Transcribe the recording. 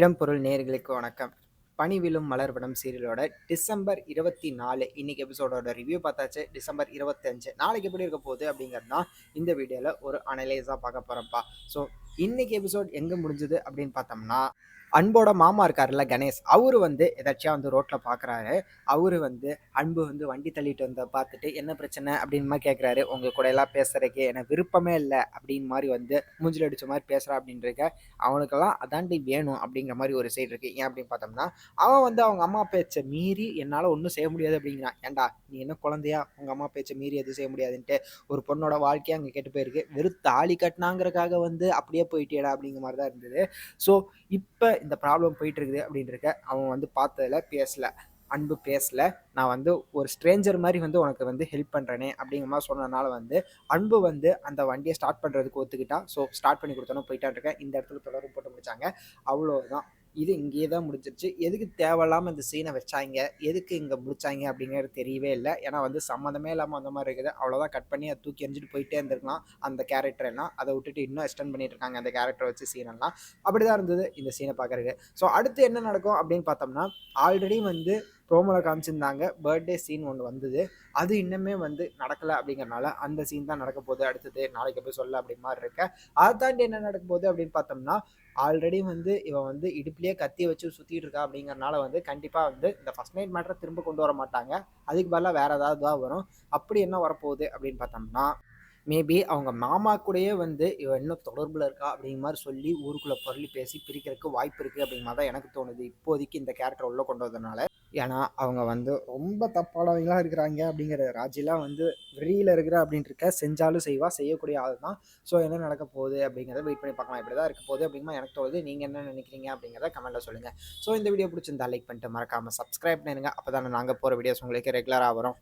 இடம்பொருள் நேர்களுக்கு வணக்கம். பணிவிலும் மலர்வனம் சீரியலோட டிசம்பர் இருபத்தி நாலு இன்னைக்கு எபிசோடோட ரிவ்யூ பார்த்தாச்சு. டிசம்பர் இருபத்தஞ்சு. நாளைக்கு எப்படி இருக்க போகுது அப்படிங்கிறது தான் இந்த வீடியோவில் ஒரு அனலைஸாக பார்க்க போகிறப்பா ஸோ இன்னைக்கு எபிசோட் எங்கே முடிஞ்சுது அப்படின்னு பார்த்தோம்னா அன்போட மாமா இருக்காருல்ல கணேஷ் அவரு வந்து எதாச்சியா வந்து ரோட்டில் பார்க்குறாரு அவரு வந்து அன்பு வந்து வண்டி தள்ளிட்டு வந்த பார்த்துட்டு என்ன பிரச்சனை? அப்படின்னு மாதிரி கேட்குறாரு உங்கள் கூட எல்லாம் பேசுறதுக்கு எனக்கு விருப்பமே இல்லை. அப்படின்னு மாதிரி வந்து மூஞ்சில் அடிச்ச மாதிரி பேசுகிறா அப்படின்றக்க அவனுக்கெல்லாம் அதாண்டி வேணும். அப்படிங்கிற மாதிரி ஒரு சைடு இருக்குது ஏன் அப்படின்னு பார்த்தோம்னா அவன் வந்து அவங்க அம்மா பேச்சை மீறி என்னால் ஒன்றும் செய்ய முடியாது அப்படிங்கிறான் ஏன்டா நீ என்ன குழந்தையா? உங்கள் அம்மா பேச்சை மீறி எதுவும் செய்ய முடியாதுன்ட்டு ஒரு பொண்ணோட வாழ்க்கையே அங்கே கெட்டு போயிருக்கு. வெறும் தாலி கட்டினாங்கிறக்காக வந்து அப்படியே போயிட்டேடா அப்படிங்கிற மாதிரி தான் இருந்தது. ஸோ இப்போ இந்த ப்ராப்ளம் போயிட்டு இருக்குது அப்படின்றக்க அவன் வந்து பார்த்ததில் பேசல. அன்பு பேசல. நான் வந்து ஒரு ஸ்ட்ரேஞ்சர் மாதிரி வந்து உனக்கு வந்து ஹெல்ப் பண்ணுறேனே அப்படிங்கிற மாதிரி சொன்னதுனால வந்து அன்பு வந்து அந்த வண்டியை ஸ்டார்ட் பண்ணுறதுக்கு ஒத்துக்கிட்டா ஸோ ஸ்டார்ட் பண்ணி கொடுத்தோன்னு போயிட்டான் இருக்கேன் இந்த இடத்துல தொடர்பு போட்டு முடிச்சாங்க. அவ்வளோதான் இது இங்கேயே தான் முடிஞ்சிருச்சு. எதுக்கு தேவையில்லாமல் இந்த சீனை வச்சாங்க? எதுக்கு இங்கே முடிச்சாங்க அப்படிங்கிறது தெரியவே இல்லை. ஏன்னா வந்து சம்மந்தமே இல்லாமல் அந்த மாதிரி இருக்குது. அவ்வளோதான் கட் பண்ணி அதை தூக்கி எரிஞ்சிட்டு போயிட்டே இருந்திருக்கலாம் அந்த கேரக்டர் எல்லாம். அதை விட்டுட்டு இன்னும் எக்ஸ்டெண்ட் பண்ணிட்டு இருக்காங்க அந்த கேரக்டர் வச்சு சீனெல்லாம் அப்படி தான் இருந்தது இந்த சீனை பார்க்குறதுக்கு. ஸோ அடுத்து என்ன நடக்கும் அப்படின்னு பார்த்தோம்னா ஆல்ரெடி வந்து ப்ரோமோவில் காமிச்சிருந்தாங்க. பர்த்டே சீன் ஒன்று வந்தது. அது இன்னுமே வந்து நடக்கலை அப்படிங்கறனால அந்த சீன் தான் நடக்க போகுது. அடுத்தது நாளைக்கு போய் சொல்ல அப்படி மாதிரி இருக்க. அதை தாண்டி என்ன நடக்க போகுது அப்படின்னு பார்த்தோம்னா ஆல்ரெடி வந்து இவன் வந்து இடுப்புலேயே கத்தி வச்சு சுற்றிட்டு இருக்கா அப்படிங்கறனால வந்து கண்டிப்பாக வந்து இந்த ஃபஸ்ட் நைட் மேட்டரை திரும்ப கொண்டு வர மாட்டாங்க. அதுக்கு பதிலாக வேறு ஏதாவது தான் வரும். அப்படி என்ன வரப்போகுது அப்படின்னு பார்த்தோம்னா மேபி அவங்க மாமா கூடயே வந்து இவ இன்னும் தொடர்பில் இருக்கா அப்படிங்கிற மாதிரி சொல்லி ஊருக்குள்ளே பொருளி பேசி பிரிக்கிறதுக்கு வாய்ப்பு இருக்குது அப்படிங்கிற மாதிரி தான் எனக்கு தோணுது. இப்போதைக்கு இந்த கேரக்டர் உள்ளே கொண்டு வந்ததுனால. ஏன்னா அவங்க வந்து ரொம்ப தப்பானவங்களாக இருக்கிறாங்க அப்படிங்கிற ராஜிலாம் வந்து வெளியில் இருக்கிற அப்படின்ட்டு இருக்க செஞ்சாலும் செய்வா செய்யக்கூடிய ஆள் தான். ஸோ என்ன நடக்க போகுது அப்படிங்கிறத வெயிட் பண்ணி பார்க்கலாம். இப்படி தான் இருக்க போகுது அப்படிங்கிற எனக்கு தோணுது. நீங்கள் என்ன நினைக்கிறீங்க அப்படிங்கிறத கமெண்ட்டில் சொல்லுங்கள் ஸோ இந்த வீடியோ பிடிச்சிருந்தா லைக் பண்ணிட்டு மறக்காமல் சப்ஸ்கிரைப் பண்ணுங்க அப்போ தானே நாங்கள் போகிற வீடியோஸ் உங்களுக்கு ரெகுலராக வரும்.